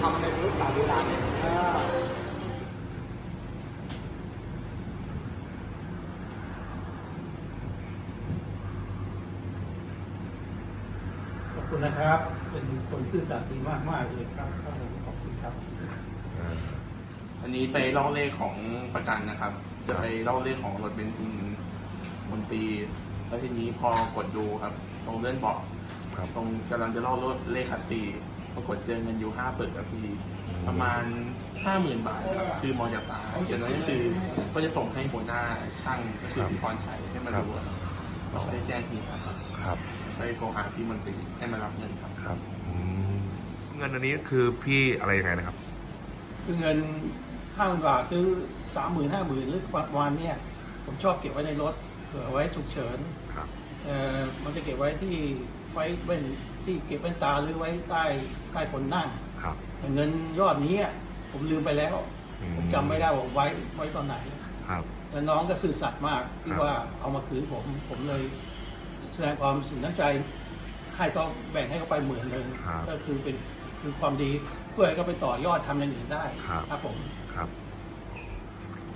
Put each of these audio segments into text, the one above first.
ทำในรูปแบบโบราณเนี่ขอบคุณนะครับ เป็นคนซื่อสัตย์ดีมากมากเลยครับขอบคุณครับ อันนี้ไปเล่าเลขของประกันนะครับ จะไปเล่าเลขของรถเบนซ์คุณ แล้วทีนี้พอกดดูครับ ตรงเลื่อนเบอกครับ ตรงกำลังจะเล่ารถเลขคัตตีปรากฏเจอเงินอยู่ห้าปึกครับพี่ประมาณห้าหมื่นบาทครับคือมองจากตาจากนั้นก็คือก็จะส่งให้หัวหน้าช่างก็คือพี่พรชัยให้มาดูครับก็ได้แจ้งทีครับครับไปโทรหาพี่มนตรีให้มารับเงินครับครับอืมเงินอันนี้คือพี่อะไรยังไงนะครับ คือเงินห้าหมื่นบาทคือสามหมื่นห้าหมื่นหรือประมาณเนี้ยผมชอบเก็บไว้ในรถ เผื่อไว้ฉุกเฉินครับเอ่อมันจะเก็บไว้ที่ไว้เว้นที่เก็บแว่นตาหรือไว้ใต้ใต้คนนั่ง ครับ แต่เงินยอดนี้อะผมลืมไปแล้ว อืม ผมจำไม่ได้ว่าไว้ไว้ตอนไหน ครับแล้วน้องก็ซื่อสัตย์มากที่ครับ ว่าเอามาคืนผม ผมเลยแสดงความสึน้ำใจ ให้ก็แบ่งให้เขาไปหมื่นหนึ่งครับก็คือเป็นคือความดีเพื่อให้เขาไปต่อยอดทำอย่างอื่นได้ครับ ครับผม ครับ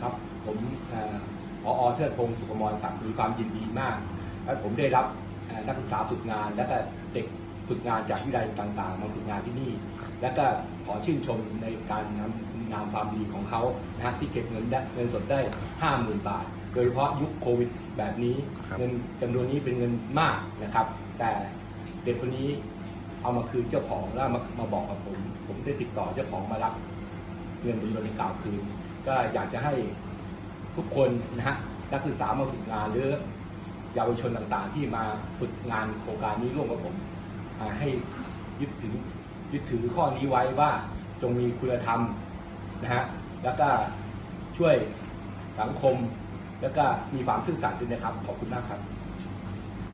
ครับผมเอ่อ พอเทิดพงศ์สุขมรศักดิ์มีความยินดีมากและผมได้รับเอ่อนักศึกษาฝึกงาน และก็เด็กฝึกงานจากวิทยาลัยต่างๆ มาฝึกงานที่นี่ และก็ขอชื่นชมในการนำคุณงามความดีของเขานะฮะที่เก็บเงินได้เงินสดได้ 50,000 บาท โดยเฉพาะยุคโควิดแบบนี้ครับเงินจำนวนนี้เป็นเงินมากนะครับ แต่เด็กคนนี้เอามาคืนเจ้าของแล้วมามาบอกกับผม ผมได้ติดต่อเจ้าของมารับเงินบริเวณกล่าวคืน ก็อยากจะให้ ทุกคนนะฮะนักศึกษามาฝึกงานหรือเยาวชนต่างๆ ที่มาฝึกงานโครงการนี้ร่วมกับผมให้ยึดถึงยึดถือข้อนี้ไว้ว่าจงมีคุณธรรมนะฮะแล้วก็ช่วยสังคม แล้วก็มีความซื่อสัตย์ด้วยนะครับ ขอบคุณมากครับ